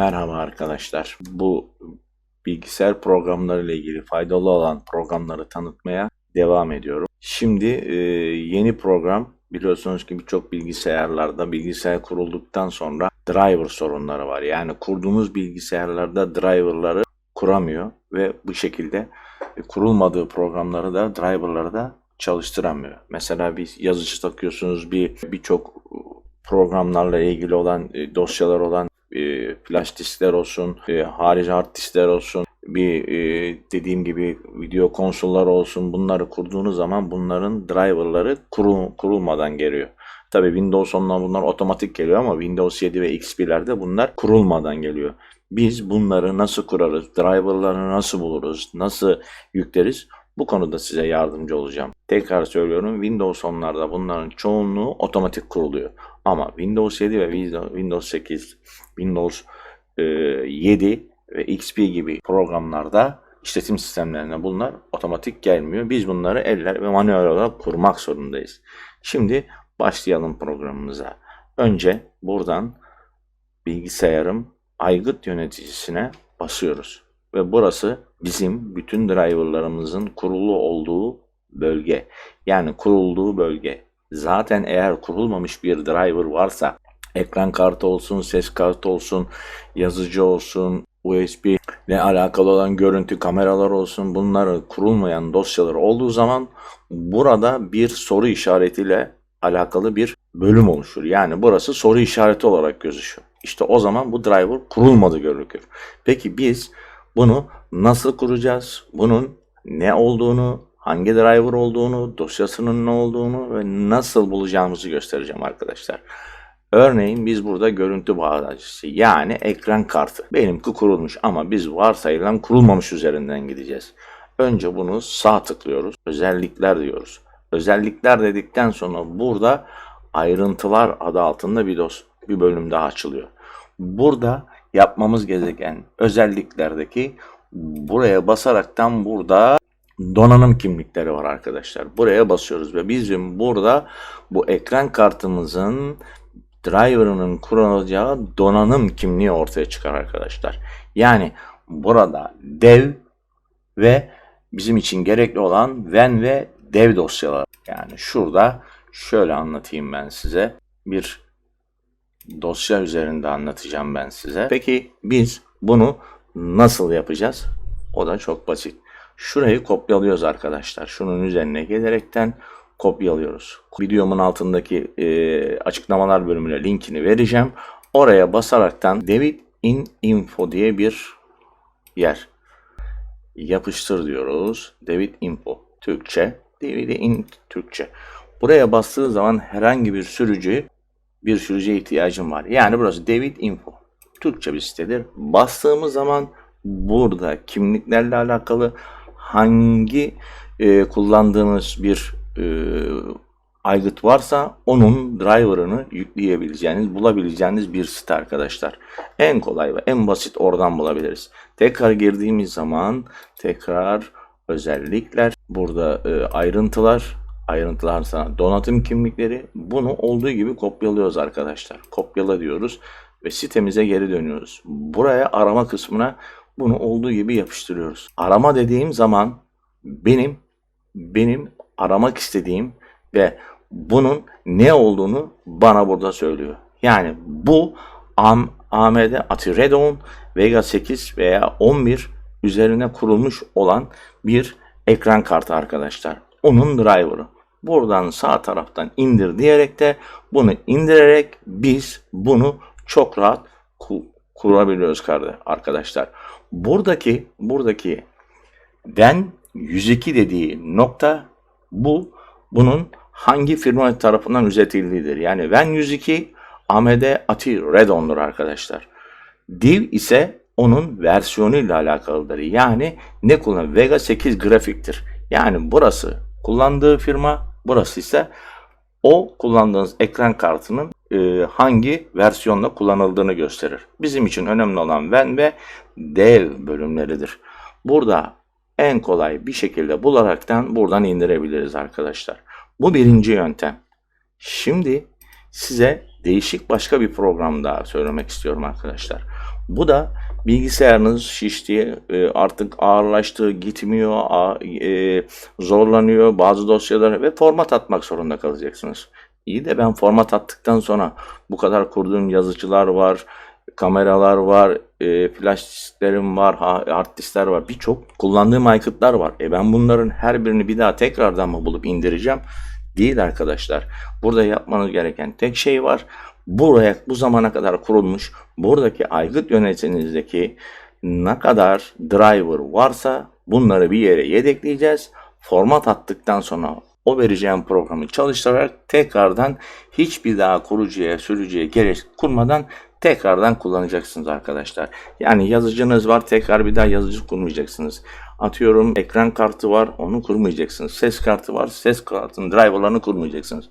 Merhaba arkadaşlar. Bu bilgisayar programları ile ilgili faydalı olan programları tanıtmaya devam ediyorum. Şimdi e, yeni program biliyorsunuz ki birçok bilgisayarlarda bilgisayar kurulduktan sonra driver sorunları var. Yani kurduğunuz bilgisayarlarda driverları kuramıyor ve bu şekilde e, kurulmadığı programları da driverları da çalıştıramıyor. Mesela bir yazıcı takıyorsunuz bir birçok programlarla ilgili olan e, dosyalar olan e, flash diskler olsun, e, harici hard diskler olsun, bir e, dediğim gibi video konsollar olsun bunları kurduğunuz zaman bunların driverları kurul, kurulmadan geliyor. Tabi Windows 10'dan bunlar otomatik geliyor ama Windows 7 ve XP'lerde bunlar kurulmadan geliyor. Biz bunları nasıl kurarız, driverlarını nasıl buluruz, nasıl yükleriz bu konuda size yardımcı olacağım. Tekrar söylüyorum Windows 10'larda bunların çoğunluğu otomatik kuruluyor. Ama Windows 7 ve Windows 8, Windows 7 ve XP gibi programlarda işletim sistemlerine bunlar otomatik gelmiyor. Biz bunları eller ve manuel olarak kurmak zorundayız. Şimdi başlayalım programımıza. Önce buradan bilgisayarım aygıt yöneticisine basıyoruz. Ve burası bizim bütün driverlarımızın kurulu olduğu bölge. Yani kurulduğu bölge. Zaten eğer kurulmamış bir driver varsa ekran kartı olsun, ses kartı olsun, yazıcı olsun, USB ile alakalı olan görüntü kameralar olsun bunları kurulmayan dosyalar olduğu zaman burada bir soru işaretiyle alakalı bir bölüm oluşur. Yani burası soru işareti olarak gözüküyor. İşte o zaman bu driver kurulmadı görünür. Peki biz bunu nasıl kuracağız? Bunun ne olduğunu, hangi driver olduğunu, dosyasının ne olduğunu ve nasıl bulacağımızı göstereceğim arkadaşlar. Örneğin biz burada görüntü bağlacısı yani ekran kartı. Benimki kurulmuş ama biz varsayılan kurulmamış üzerinden gideceğiz. Önce bunu sağ tıklıyoruz. Özellikler diyoruz. Özellikler dedikten sonra burada ayrıntılar adı altında bir dos bir bölüm daha açılıyor. Burada yapmamız gereken özelliklerdeki buraya basaraktan burada donanım kimlikleri var arkadaşlar. Buraya basıyoruz ve bizim burada bu ekran kartımızın driver'ının kurulacağı donanım kimliği ortaya çıkar arkadaşlar. Yani burada dev ve bizim için gerekli olan WAN ve dev dosyalar. Yani şurada şöyle anlatayım ben size. Bir dosya üzerinde anlatacağım ben size. Peki biz bunu nasıl yapacağız? O da çok basit. Şurayı kopyalıyoruz arkadaşlar. Şunun üzerine gelerekten kopyalıyoruz. Videomun altındaki e, açıklamalar bölümüne linkini vereceğim. Oraya basaraktan David in info diye bir yer. Yapıştır diyoruz. David info Türkçe. David in Türkçe. Buraya bastığı zaman herhangi bir sürücü bir sürücüye ihtiyacım var. Yani burası David info. Türkçe bir sitedir. Bastığımız zaman burada kimliklerle alakalı hangi e, kullandığınız bir e, aygıt varsa onun driver'ını yükleyebileceğiniz, bulabileceğiniz bir site arkadaşlar. En kolay ve en basit oradan bulabiliriz. Tekrar girdiğimiz zaman tekrar özellikler, burada e, ayrıntılar, ayrıntılar sana donatım kimlikleri bunu olduğu gibi kopyalıyoruz arkadaşlar. Kopyala diyoruz ve sitemize geri dönüyoruz. Buraya arama kısmına bunu olduğu gibi yapıştırıyoruz. Arama dediğim zaman benim benim aramak istediğim ve bunun ne olduğunu bana burada söylüyor. Yani bu AMD Ati Radeon Vega 8 veya 11 üzerine kurulmuş olan bir ekran kartı arkadaşlar. Onun driver'ı. Buradan sağ taraftan indir diyerek de bunu indirerek biz bunu çok rahat kurabiliyoruz arkadaşlar. Buradaki buradaki den 102 dediği nokta bu bunun hangi firma tarafından üretildiğidir. Yani WEN 102 AMD Ati Radeon'dur arkadaşlar. Div ise onun versiyonuyla alakalıdır. Yani ne kullan? Vega 8 grafiktir. Yani burası kullandığı firma, burası ise o kullandığınız ekran kartının e, hangi versiyonla kullanıldığını gösterir. Bizim için önemli olan WAN ve dev bölümleridir. Burada en kolay bir şekilde bularaktan buradan indirebiliriz arkadaşlar. Bu birinci yöntem. Şimdi size değişik başka bir program daha söylemek istiyorum arkadaşlar. Bu da bilgisayarınız şişti, e, artık ağırlaştı, gitmiyor, e, zorlanıyor bazı dosyaları ve format atmak zorunda kalacaksınız. İyi de ben format attıktan sonra bu kadar kurduğum yazıcılar var, kameralar var, e, flash disklerim var, ha- hard diskler var. Birçok kullandığım aykıtlar var. E ben bunların her birini bir daha tekrardan mı bulup indireceğim? Değil arkadaşlar. Burada yapmanız gereken tek şey var. Buraya bu zamana kadar kurulmuş buradaki aygıt yöneticinizdeki ne kadar driver varsa bunları bir yere yedekleyeceğiz. Format attıktan sonra o vereceğim programı çalıştırarak tekrardan hiçbir daha kurucuya, sürücüye gerek kurmadan tekrardan kullanacaksınız arkadaşlar. Yani yazıcınız var tekrar bir daha yazıcı kurmayacaksınız. Atıyorum ekran kartı var onu kurmayacaksınız. Ses kartı var ses kartının driverlarını kurmayacaksınız.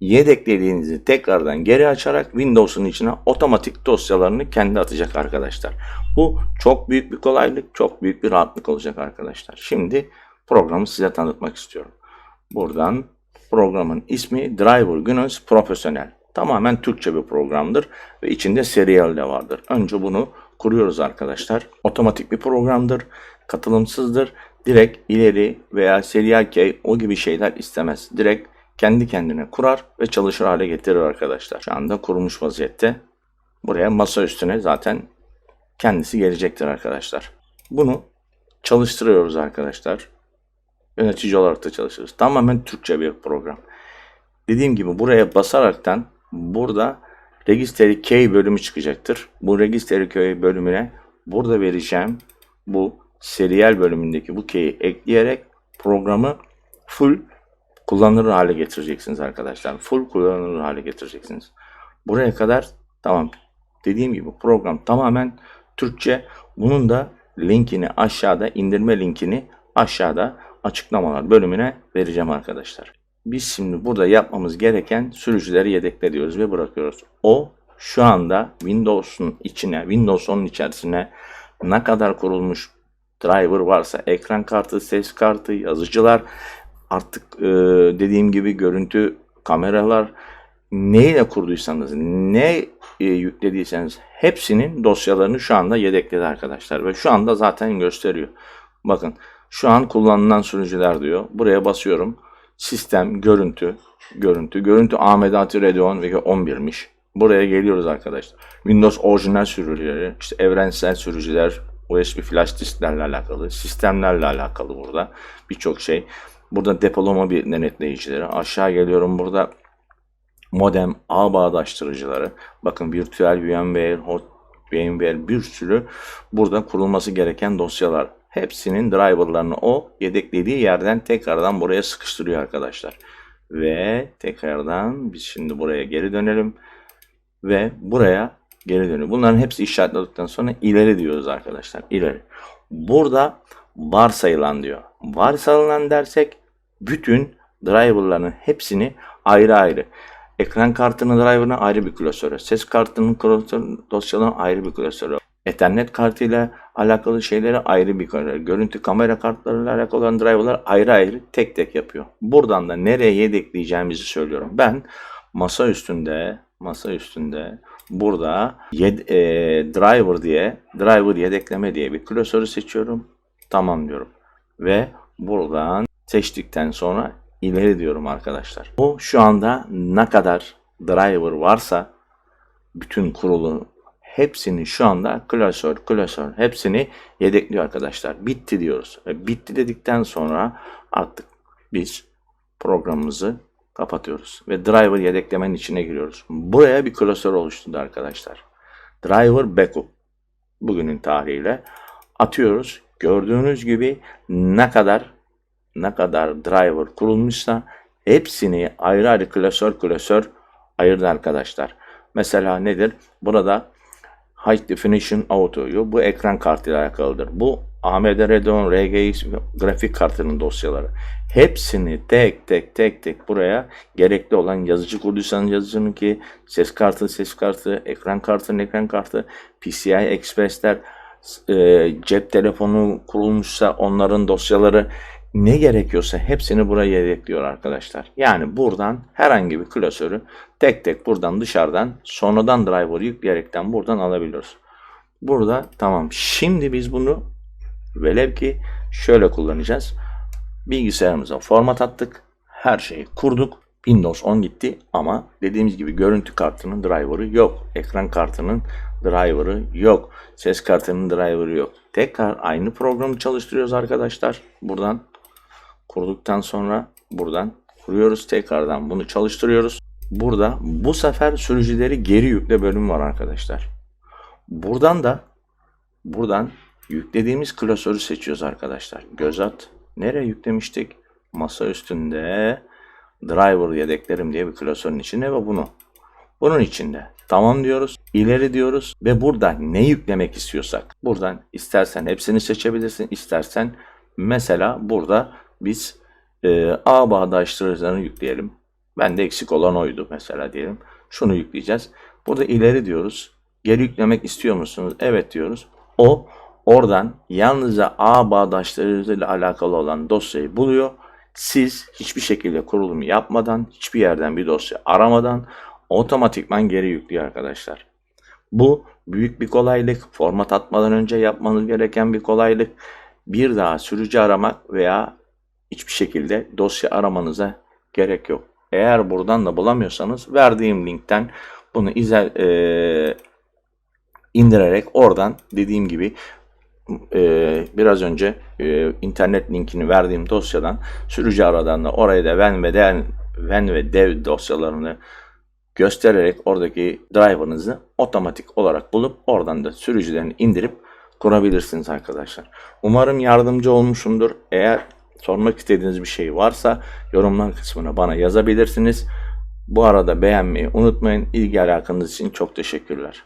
Yedeklediğinizi tekrardan geri açarak Windows'un içine otomatik dosyalarını kendi atacak arkadaşlar. Bu çok büyük bir kolaylık, çok büyük bir rahatlık olacak arkadaşlar. Şimdi programı size tanıtmak istiyorum. Buradan programın ismi Driver Günöz Profesyonel. Tamamen Türkçe bir programdır ve içinde serial de vardır. Önce bunu kuruyoruz arkadaşlar. Otomatik bir programdır. Katılımsızdır. Direkt ileri veya serial key o gibi şeyler istemez. Direkt kendi kendine kurar ve çalışır hale getirir arkadaşlar. Şu anda kurulmuş vaziyette. Buraya masa üstüne zaten kendisi gelecektir arkadaşlar. Bunu çalıştırıyoruz arkadaşlar. Yönetici olarak da çalışırız. Tamamen Türkçe bir program. Dediğim gibi buraya basaraktan burada Registry Key bölümü çıkacaktır. Bu Registry Key bölümüne burada vereceğim bu serial bölümündeki bu key'i ekleyerek programı full kullanılır hale getireceksiniz arkadaşlar. Full kullanılır hale getireceksiniz. Buraya kadar tamam. Dediğim gibi program tamamen Türkçe. Bunun da linkini aşağıda indirme linkini aşağıda açıklamalar bölümüne vereceğim arkadaşlar. Biz şimdi burada yapmamız gereken sürücüleri yedekle diyoruz ve bırakıyoruz. O şu anda Windows'un içine, Windows 10'un içerisine ne kadar kurulmuş driver varsa ekran kartı, ses kartı, yazıcılar artık e, dediğim gibi görüntü kameralar neyle kurduysanız ne e, yüklediyseniz hepsinin dosyalarını şu anda yedekledi arkadaşlar ve şu anda zaten gösteriyor. Bakın şu an kullanılan sürücüler diyor. Buraya basıyorum. Sistem, görüntü, görüntü. Görüntü AMD Radeon ve 11'miş. Buraya geliyoruz arkadaşlar. Windows orijinal sürücüleri, işte evrensel sürücüler, USB flash disklerle alakalı, sistemlerle alakalı burada birçok şey. Burada depolama bir denetleyicileri. Aşağı geliyorum burada modem ağ bağdaştırıcıları. Bakın virtual VMware, hot VMware bir sürü burada kurulması gereken dosyalar. Hepsinin driverlarını o yedeklediği yerden tekrardan buraya sıkıştırıyor arkadaşlar. Ve tekrardan biz şimdi buraya geri dönelim. Ve buraya geri dönüyor. Bunların hepsi işaretledikten sonra ileri diyoruz arkadaşlar. İleri. Burada varsayılan diyor. Varsayılan dersek bütün driverların hepsini ayrı ayrı. Ekran kartının driverına ayrı bir klasörü, ses kartının klasörü, dosyalarına ayrı bir klasörü, Ethernet kartıyla alakalı şeylere ayrı bir klasörü, görüntü kamera kartlarıyla alakalı olan driverlar ayrı ayrı tek tek yapıyor. Buradan da nereye yedekleyeceğimizi söylüyorum. Ben masa üstünde, masa üstünde burada yed, e, driver diye, driver yedekleme diye bir klasörü seçiyorum. Tamam diyorum. Ve buradan seçtikten sonra ileri diyorum arkadaşlar. Bu şu anda ne kadar driver varsa bütün kurulu hepsini şu anda klasör klasör hepsini yedekliyor arkadaşlar. Bitti diyoruz. Ve bitti dedikten sonra artık biz programımızı kapatıyoruz ve driver yedeklemenin içine giriyoruz. Buraya bir klasör oluşturdu arkadaşlar. Driver backup bugünün tarihiyle atıyoruz. Gördüğünüz gibi ne kadar ne kadar driver kurulmuşsa hepsini ayrı ayrı klasör klasör ayırdı arkadaşlar. Mesela nedir? Burada High Definition Auto'yu bu ekran kartıyla alakalıdır. Bu AMD Radeon RGX grafik kartının dosyaları. Hepsini tek tek tek tek buraya gerekli olan yazıcı kurduysanız yazıcının ki ses kartı ses kartı, ekran kartının ekran kartı, PCI Express'ler, e, cep telefonu kurulmuşsa onların dosyaları ne gerekiyorsa hepsini buraya yedekliyor arkadaşlar. Yani buradan herhangi bir klasörü tek tek buradan dışarıdan sonradan driver yükleyerekten buradan alabiliyoruz. Burada tamam. Şimdi biz bunu velev ki şöyle kullanacağız. Bilgisayarımıza format attık. Her şeyi kurduk. Windows 10 gitti ama dediğimiz gibi görüntü kartının driver'ı yok. Ekran kartının driver'ı yok. Ses kartının driver'ı yok. Tekrar aynı programı çalıştırıyoruz arkadaşlar. Buradan kurduktan sonra buradan kuruyoruz. Tekrardan bunu çalıştırıyoruz. Burada bu sefer sürücüleri geri yükle bölüm var arkadaşlar. Buradan da buradan yüklediğimiz klasörü seçiyoruz arkadaşlar. Göz at. Nereye yüklemiştik? Masa üstünde driver yedeklerim diye bir klasörün içinde ve bunu. Bunun içinde. Tamam diyoruz. ileri diyoruz ve buradan ne yüklemek istiyorsak. Buradan istersen hepsini seçebilirsin. istersen mesela burada biz e, ağ bağdaştırıcılarını yükleyelim. Bende eksik olan oydu mesela diyelim. Şunu yükleyeceğiz. Burada ileri diyoruz. Geri yüklemek istiyor musunuz? Evet diyoruz. O oradan yalnızca ağ bağdaştırıcıyla alakalı olan dosyayı buluyor. Siz hiçbir şekilde kurulumu yapmadan, hiçbir yerden bir dosya aramadan otomatikman geri yüklüyor arkadaşlar. Bu büyük bir kolaylık. Format atmadan önce yapmanız gereken bir kolaylık. Bir daha sürücü aramak veya hiçbir şekilde dosya aramanıza gerek yok. Eğer buradan da bulamıyorsanız verdiğim linkten bunu izel, e, indirerek oradan dediğim gibi e, biraz önce e, internet linkini verdiğim dosyadan sürücü aradan da oraya da ven ve dev, ven ve dev dosyalarını göstererek oradaki driver'ınızı otomatik olarak bulup oradan da sürücülerini indirip kurabilirsiniz arkadaşlar. Umarım yardımcı olmuşumdur. Eğer sormak istediğiniz bir şey varsa yorumlar kısmına bana yazabilirsiniz. Bu arada beğenmeyi unutmayın. İlgi alakanız için çok teşekkürler.